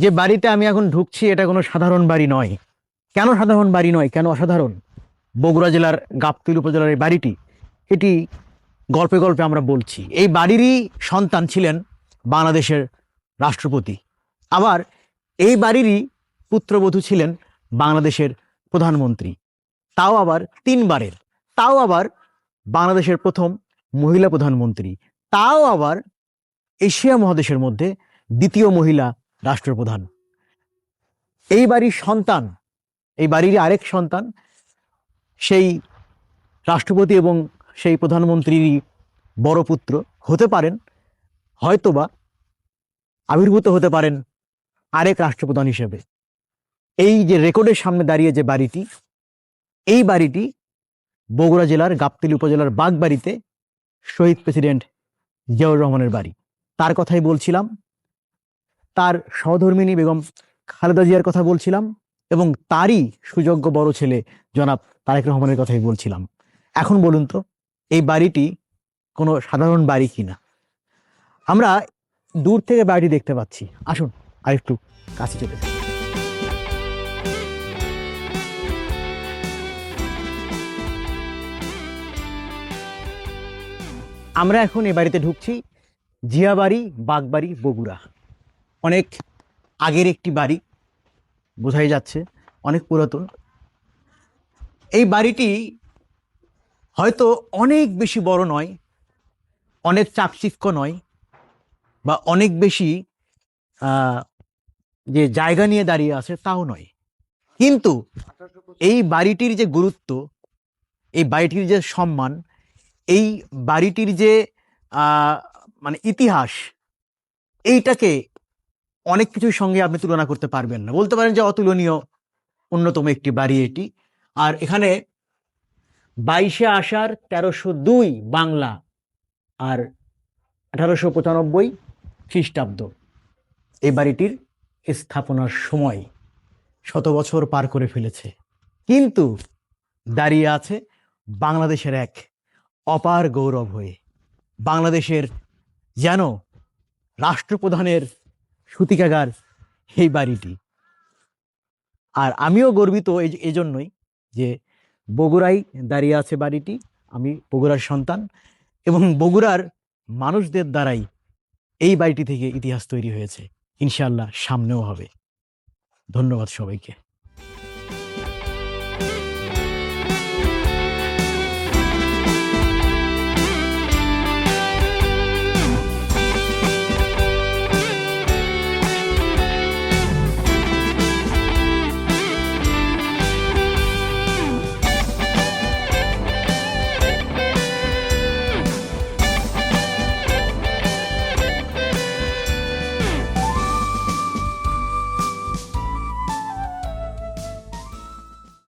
যে বাড়িতে আমি এখন ঢুকছি, এটা কোনো সাধারণ বাড়ি নয়। কেন সাধারণ বাড়ি নয়? কেন অসাধারণ? বগুড়া জেলার গাবতুল উপজেলার এই বাড়িটি, এটি গল্পে গল্পে আমরা বলছি। এই বাড়িরই সন্তান ছিলেন বাংলাদেশের রাষ্ট্রপতি। আবার এই বাড়িরই পুত্রবধূ ছিলেন বাংলাদেশের প্রধানমন্ত্রী। তাও আবার তিনবারের। তাও আবার বাংলাদেশের প্রথম মহিলা প্রধানমন্ত্রী। তাও আবার এশিয়া মহাদেশের মধ্যে দ্বিতীয় মহিলা রাষ্ট্রপ্রধান। এই বাড়ির সন্তান, এই বাড়ির আরেক সন্তান, সেই রাষ্ট্রপতি এবং সেই প্রধানমন্ত্রীরই বড় পুত্র হতে পারেন, হয়তোবা আবির্ভূত হতে পারেন আরেক রাষ্ট্রপ্রধান হিসেবে। এই যে রেকর্ডের সামনে দাঁড়িয়ে যে বাড়িটি, এই বাড়িটি বগুড়া জেলার গাবতলী উপজেলার বাগবাড়িতে শহীদ প্রেসিডেন্ট জিয়াউর রহমানের বাড়ি। তার কথাই বলছিলাম তার সহধর্মিনী বেগম খালেদা জিয়ার কথা বলছিলাম এবং তারই সুযোগ্য বড় ছেলে জনাব তারেক রহমানের কথাই বলছিলাম। এখন বলুন তো, এই বাড়িটি কোনো সাধারণ বাড়ি কিনা আমরা দূর থেকে বাড়িটি দেখতে পাচ্ছি। আসুন, আরেকটু কাছে চলে যাই। আমরা এখন এই বাড়িতে ঢুকছি, জিয়াবাড়ি, বাগবাড়ি, বগুড়া। অনেক আগের একটি বাড়ি, বোঝাই যাচ্ছে, অনেক পুরাতন। এই বাড়িটি হয়তো অনেক বেশি বড় নয়, অনেক চাকচিক্য নয়, বা অনেক বেশি যে জায়গা নিয়ে দাঁড়িয়ে আছে তাও নয়। কিন্তু এই বাড়িটির যে গুরুত্ব, এই বাড়িটির যে সম্মান, এই বাড়িটির যে মানে ইতিহাস, এইটাকে অনেক কিছুর সঙ্গে আপনি তুলনা করতে পারবেন না। বলতে পারেন যে অতুলনীয়, অন্যতম একটি বাড়ি এটি আর এখানে বাইশে আষাঢ়, তেরোশো দুই বাংলা আর আঠারোশো পঁচানব্বই খ্রিস্টাব্দ। এই বাড়িটির স্থাপনার সময় শত বছর পার করে ফেলেছে। কিন্তু দাঁড়িয়ে আছে বাংলাদেশের এক অপার গৌরব হয়ে। বাংলাদেশের যেন রাষ্ট্রপ্রধানের সূতিকাগার এই বাড়িটি। আর আমিও গর্বিত এই, এজন্যই যে বগুড়ায় দাঁড়িয়ে আছে বাড়িটি, আমি বগুড়ার সন্তান এবং বগুড়ার মানুষদের দ্বারাই এই বাড়িটি থেকে ইতিহাস তৈরি হয়েছে। ইনশাআল্লাহ সামনেও হবে। ধন্যবাদ সবাইকে।